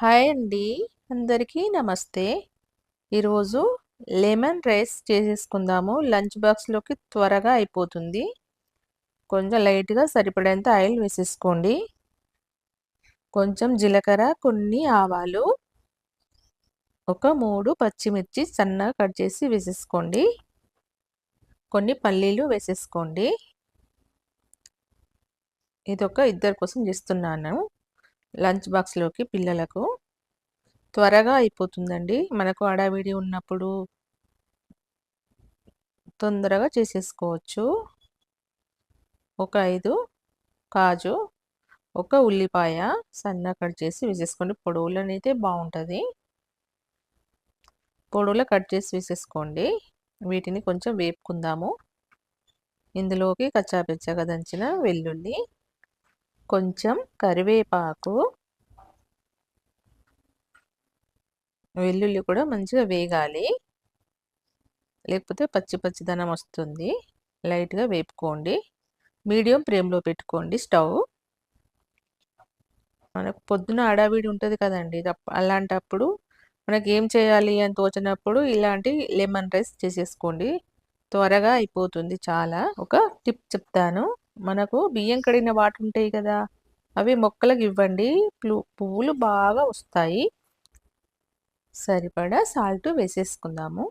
Hi అండి. అందరికీ నమస్తే. ఈరోజు లెమన్ రైస్ చేసేసుకుందాము. లంచ్ బాక్స్లోకి త్వరగా అయిపోతుంది. కొంచెం లైట్గా సరిపడేంత ఆయిల్ వేసేసుకోండి. కొంచెం జీలకర్ర కొన్ని ఆవాలు ఒక మూడు పచ్చిమిర్చి సన్నగా కట్ చేసి వేసేసుకోండి. కొన్ని పల్లీలు వేసేసుకోండి. ఇది ఒక ఇద్దరి కోసం చేస్తున్నాను. లంచ్ బాక్స్లోకి పిల్లలకు. త్వరగా అయిపోతుందండి. మనకు అడావిడి ఉన్నప్పుడు తొందరగా చేసేసుకోవచ్చు. ఒక ఐదు కాజు ఒక ఉల్లిపాయ సన్న కట్ చేసి వేసేసుకోండి. పొడవులను అయితే బాగుంటుంది పొడవులో కట్ చేసి వేసేసుకోండి. వీటిని కొంచెం వేపుకుందాము. ఇందులోకి కచ్చాపెచ్చగా దంచిన వెల్లుల్లి కొంచెం కరివేపాకు వెల్లుల్లి కూడా మంచిగా వేగాలి. లేకపోతే పచ్చి పచ్చిదనం వస్తుంది. లైట్గా వేపుకోండి. మీడియం ఫ్లేమ్లో పెట్టుకోండి స్టవ్. మనకు పొద్దున అడావిడి ఉంటుంది కదండి. అలాంటప్పుడు మనకి ఏం చేయాలి అని తోచినప్పుడు ఇలాంటి లెమన్ రైస్ చేసేసుకోండి. త్వరగా అయిపోతుంది చాలా. ఒక టిప్ చెప్తాను. మనకు బియ్యం కడిగిన వాటి ఉంటాయి కదా అవి మొక్కలకు ఇవ్వండి. పువ్వులు బాగా వస్తాయి. సరిపడా సాల్ట్ వేసేసుకుందాము.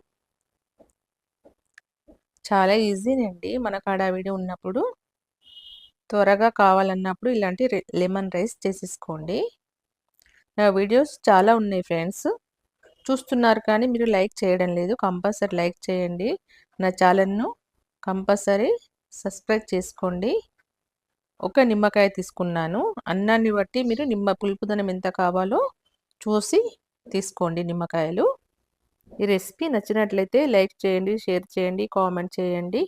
చాలా ఈజీనండి మనకు హడావిడి ఉన్నప్పుడు త్వరగా కావాలన్నప్పుడు ఇలాంటి లెమన్ రైస్ చేసేసుకోండి. నా వీడియోస్ చాలా ఉన్నాయి ఫ్రెండ్స్. చూస్తున్నారు కానీ మీరు లైక్ చేయడం లేదు. కంపల్సరీ లైక్ చేయండి. నా ఛానల్ను కంపల్సరీ సబ్స్క్రైబ్ చేసుకోండి. ఒక నిమ్మకాయ తీసుకున్నాను. అన్నాన్ని బట్టి మీరు నిమ్మ పులుపుదనం ఎంత కావాలో చూసి తీసుకోండి నిమ్మకాయలు. ఈ రెసిపీ నచ్చినట్లయితే లైక్ చేయండి షేర్ చేయండి కామెంట్ చేయండి.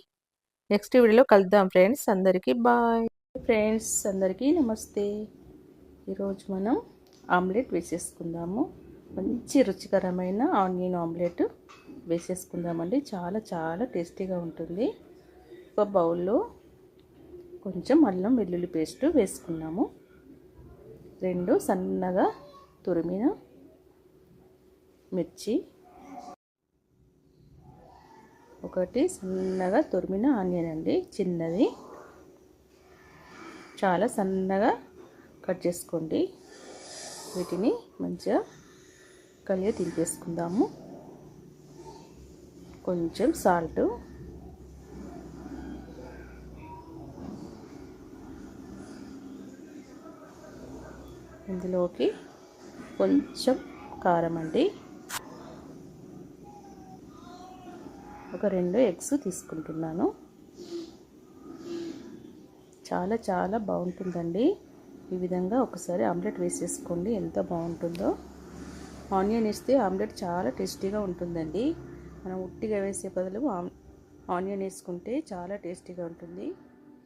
నెక్స్ట్ వీడియోలో కలుద్దాం ఫ్రెండ్స్. అందరికీ బాయ్. ఫ్రెండ్స్ అందరికీ నమస్తే. ఈరోజు మనం ఆమ్లెట్ వేసేసుకుందాము. మంచి రుచికరమైన ఆనియన్ ఆమ్లెట్ వేసేసుకుందామండి. చాలా చాలా టేస్టీగా ఉంటుంది. ఒక బౌల్లో కొంచెం అల్లం వెల్లుల్లి పేస్ట్ వేసుకున్నాము. రెండు సన్నగా తురిమిన మిర్చి ఒకటి సన్నగా తురిమిన ఆనియన్ అండి చిన్నది. చాలా సన్నగా కట్ చేసుకోండి. వీటిని మంచిగా కలిగి తింపేసుకుందాము. కొంచెం సాల్ట్ ఇందులోకి కొంచెం కారం అండి. ఒక రెండు ఎగ్స్ తీసుకుంటున్నాను. చాలా చాలా బాగుంటుందండి. ఈ విధంగా ఒకసారి ఆమ్లెట్ వేసేసుకోండి ఎంత బాగుంటుందో. ఆనియన్ వేస్తే ఆమ్లెట్ చాలా టేస్టీగా ఉంటుందండి. మనం ఉట్టిగా వేసే బదులు ఆనియన్ వేసుకుంటే చాలా టేస్టీగా ఉంటుంది.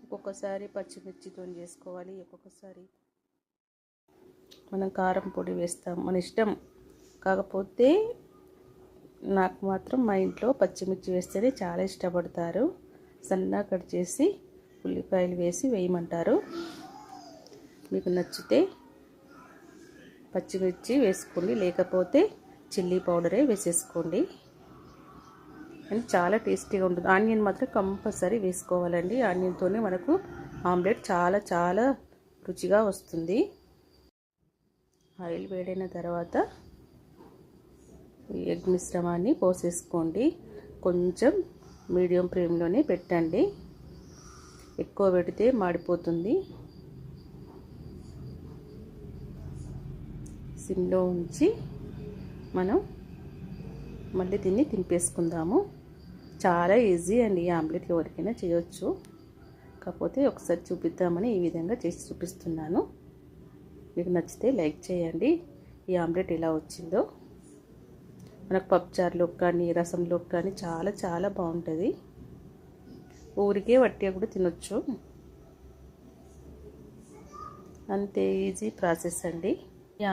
ఒక్కొక్కసారి పచ్చిమిర్చితో చేసుకోవాలి ఒక్కొక్కసారి మనం కారం పొడి వేస్తాం. మన ఇష్టం కాకపోతే నాకు మాత్రం మా ఇంట్లో పచ్చిమిర్చి వేస్తేనే చాలా ఇష్టపడతారు. సన్నగా కట్ చేసి ఉల్లిపాయలు వేసి వేయమంటారు. మీకు నచ్చితే పచ్చిమిర్చి వేసుకోండి లేకపోతే చిల్లీ పౌడరే వేసేసుకోండి. అని చాలా టేస్టీగా ఉంటుంది. ఆనియన్ మాత్రం కంపల్సరీ వేసుకోవాలండి. ఆనియన్తోనే మనకు ఆమ్లెట్ చాలా చాలా రుచిగా వస్తుంది. ఆయిల్ వేడైన తర్వాత ఎగ్ మిశ్రమాన్ని పోసేసుకోండి. కొంచెం మీడియం ఫ్లేమ్లోనే పెట్టండి. ఎక్కువ పెడితే మాడిపోతుంది. సిమ్లో ఉంచి మనం మళ్ళీ దీన్ని తింపేసుకుందాము చాలా ఈజీ అండి ఈ ఆమ్లెట్ ఎవరికైనా చేయొచ్చు. కాకపోతే ఒకసారి చూపిద్దామని ఈ విధంగా చేసి చూపిస్తున్నాను. మీకు నచ్చితే లైక్ చేయండి. ఈ ఆమ్లెట్ ఎలా వచ్చిందో. మనకు పప్చార్లో కానీ రసంలోకి కానీ చాలా చాలా బాగుంటుంది. ఊరికే వట్టిగా కూడా తినొచ్చు. అంతే ఈజీ ప్రాసెస్ అండి. ఈ